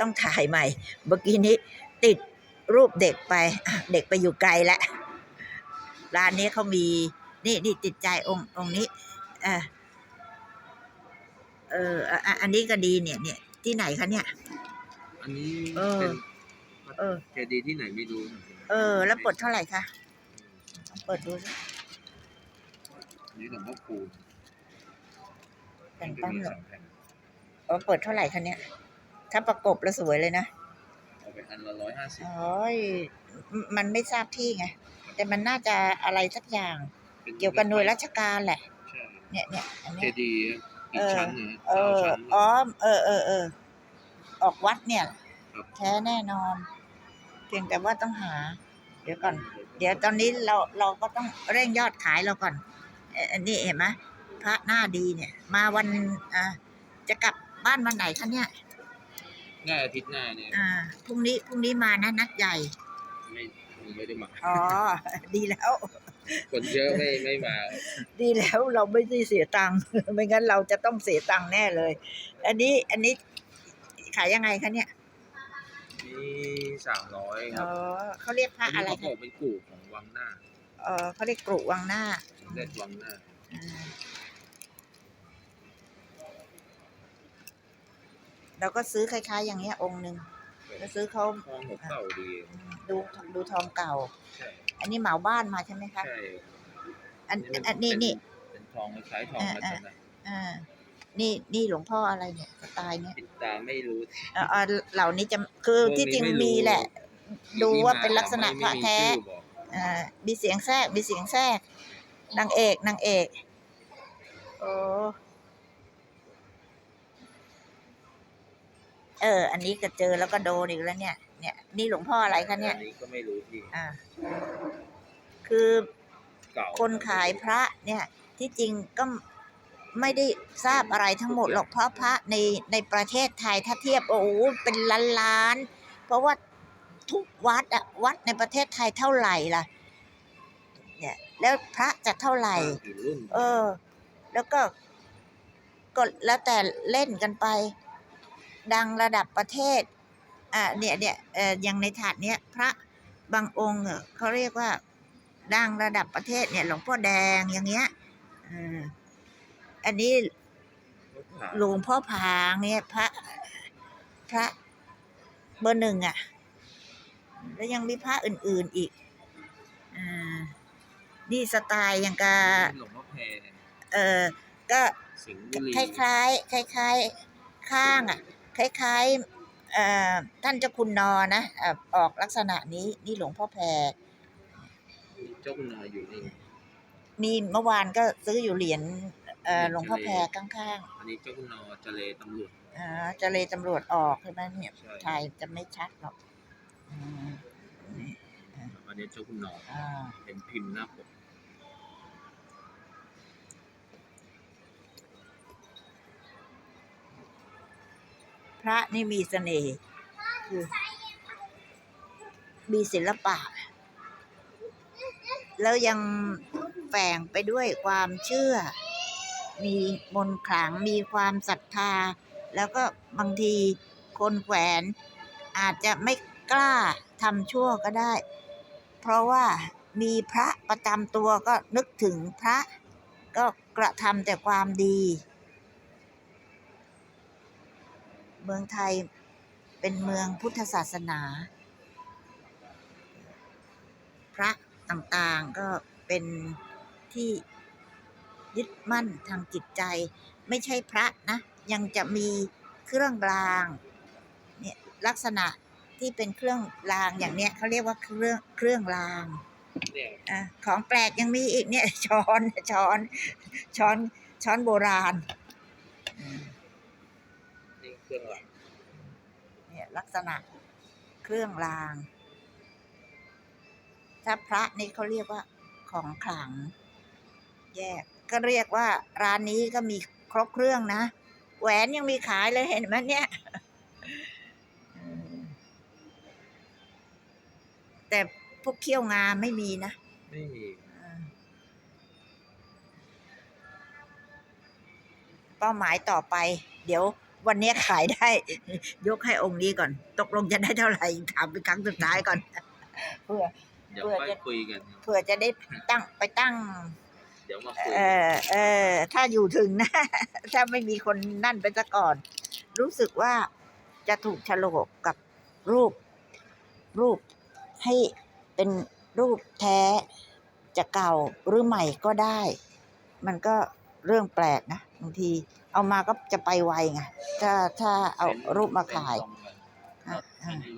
ต้องถ่ายใหม่ เมื่อกี้นี้ติดรูปเด็กไปอะเด็กไปอยู่ไกลแล้วร้านนี้เขามี นี่นี่ติดใจองค์องค์นี้เออเอออะอะอันนี้ก็ดีเนี่ย เนี่ย ที่ไหนคะเนี่ย อันนี้เออ เป็นเออ เจดีย์ที่ไหนไม่รู้เออ แล้วเปิดเท่าไหร่คะลองเปิดดูสิอันนี้หลวงพ่อคูณแต่งจะตั้งมีเหรสอองแผ่นเออเปิดเท่าไหร่คะเนี่ย ถ้าประกบแล้วสวยเลยนะเอาไปอันละร้อยห้าสิบโอ้ยมมันไม่ทราบที่ไง แต่มันน่าจะอะไรสักอย่าง เกี่ยวกับหน่วยราชการแหละใช่เนี่ยเนี่ยอันเจเนี้ยดีย์อีกชั้นหนึงเอเก้าอชั้น อ๋อเออเออเออ ออกวัดเนี่ยครับ แท้แน่นอน เพียงแต่ว่าต้องหา เดี๋ยวก่อน เดี๋ยวตอนนี้เราเราก็ต้องเร่งยอดขายเราก่อนเอ่ออันนี้เห็นไหมพระหน้าดีเนี่ย มาวันอ่าจะกลับบ้านวันไหนคะเนี่ย ง่ายอาทิตย์หน้าเนี่ยอ่าพรุ่งนี้พรุ่งนี้มานะนัดใหญ่ไม่ไม่ได้มาอ๋อดีแล้ว คนเยอะไม่ไม่มา ดีแล้วเราไม่ได้เสียตังค์ไม่งั้นเราจะต้องเสียตังค์แน่เลย อันนี้อันนี้ขายยังไงคะเนี่ยนี่สามร้อยคอ๋รัอบเขาเรียกพระอันอะนี้ไรเขาบคะอกเป็นกู่ของวังหน้าเออเขาเรียกกรุวังหน้าสมเด็จวังหน้า อ่า เราก็ซื้อคล้ายๆ อย่างเงี้ยองค์หนึ่งแล้วซื้อเขาทองหกเก่าดี ดูดูทองเก่า ใช่อันนี้เหมาบ้านมาใช่ไหมคะ ใช่อันอันนี้นี่ เป็นทองคล้ายๆทองรัตนะอ่า นี่นี่หลวงพ่ออะไรเนี่ยสไตล์เนี้ยปิดตาไม่รู้เอ่อเอ่อเหล่านี้จะคือที่จริงมีแหละ ดูว่าเป็นลักษณะพระแท้ไม่มีชื่อบอกอ่ามีเสียงแทรกมีเสียงแทรกนางเอกนางเอกโอ้ เออ อันนี้ก็เจอแล้วก็โดนอีกแล้วเนี่ย เนี่ย นี่หลวงพ่ออะไรคะเนี่ย อันนี้ก็ไม่รู้ที่อ่า คือเก่าคนขายพระเนี่ย ที่จริงก็ไม่ได้ทราบอะไรทั้งหมดหรอกเพราะพระในในประเทศไทยถ้าเทียบโอ้โหเป็นล้านล้านๆเพราะว่าทุกวัดอะวัดในประเทศไทยเท่าไหร่ล่ะ เนี่ย แล้วพระจะเท่าไหร่ กี่รุ่น เออ แล้วก็ก็แล้วแต่เล่นกันไป ดังระดับประเทศอ่าเนี่ยเนี่ยเอออย่างในถาดเนี้ยพระบางองค์อะเขาเรียกว่า ดังระดับประเทศเนี่ยหลวงพ่อแดงอย่างเงี้ยเอออันนี้หลวงพ่อพางเนี่ยพระพระเบอร์หนึ่งอะ แล้วยังมีพระอื่น ๆอีกอ่านี่สไตล์อย่างกับหลวงพ่อแพรเออก็สิงห์บุรีคล้ายๆคล้ายๆข้างอะ คล้ายๆเอ่อท่านเจ้าคุณนอนะเอ่อออกลักษณะนี้นี่หลวงพ่อแพรมีเจ้าคุณนายอยู่นี่มีเมื่อวานก็ซื้ออยู่เหรียญเอ่อหลวงพ่อแพรข้างอันนี้เจ้าคุณนอเจเลตำรวจๆอ่าเจะเลยตำรวจออกใช่ไหมเนี่ยใช่ถ่ายจะไม่ชัดหรอกอืมนี่อันนี้เจ้าคุณนออ่าเป็นพิมพ์หน้าปก พระนี่มีเสน่ห์คือมีศิลปะ แล้วยังแฝงไปด้วยความเชื่อ มีมนขลังมีความศรัทธา แล้วก็บางทีคนแขวนอาจจะไม่กล้าทำชั่วก็ได้ เพราะว่ามีพระประจำตัวก็นึกถึงพระก็กระทำแต่ความดี เมืองไทยเป็นเมืองพุทธศาสนา พระต่างๆก็เป็นที่ยึดมั่นทางจิตใจ ไม่ใช่พระนะ ยังจะมีเครื่องรางเนี่ยลักษณะที่เป็นเครื่องรางอย่างเนี้ยเขาเรียกว่าเครื่องเครื่องรางเนี่ยอะของแปลกยังมีอีกเนี่ยช้อนช้อนช้อนช้อนโบราณนี่ เครื่องหลังเนี่ยลักษณะเครื่องราง ถ้าพระนี่เขาเรียกว่าของขลัง แยก ก็เรียกว่าร้านนี้ก็มีครบเครื่องนะ แหวนยังมีขายเลยเห็นไหมเนี่ยอืมแต่พวกเขี้ยวงาไม่มีนะ ไม่มีเป้าหมายต่อไป เดี๋ยว วันนี้ขายได้ ยกให้องค์นี้ก่อน ตกลงจะได้เท่าไหร่ถามเป็นครั้งสุดท้ายก่อนเพื่อเดี๋ยวเพื่อค่อยจะคุยกันครับเพื่อจะได้ตั้งไปตั้ง เดี๋ยวมาคุยเออเออถ้าอยู่ถึงนะ ถ้าไม่มีคนนั่นไปซะก่อน รู้สึกว่าจะถูกฉลกกับรูป รูปให้เป็นรูปแท้จะเก่าหรือใหม่ก็ได้ มันก็ เรื่องแปลกนะบางที เอามาก็จะไปไวไงถ้าถ้าเอาซ็นรูปมาขายซ็นตรงกันอะไม่ได้รู้ว่า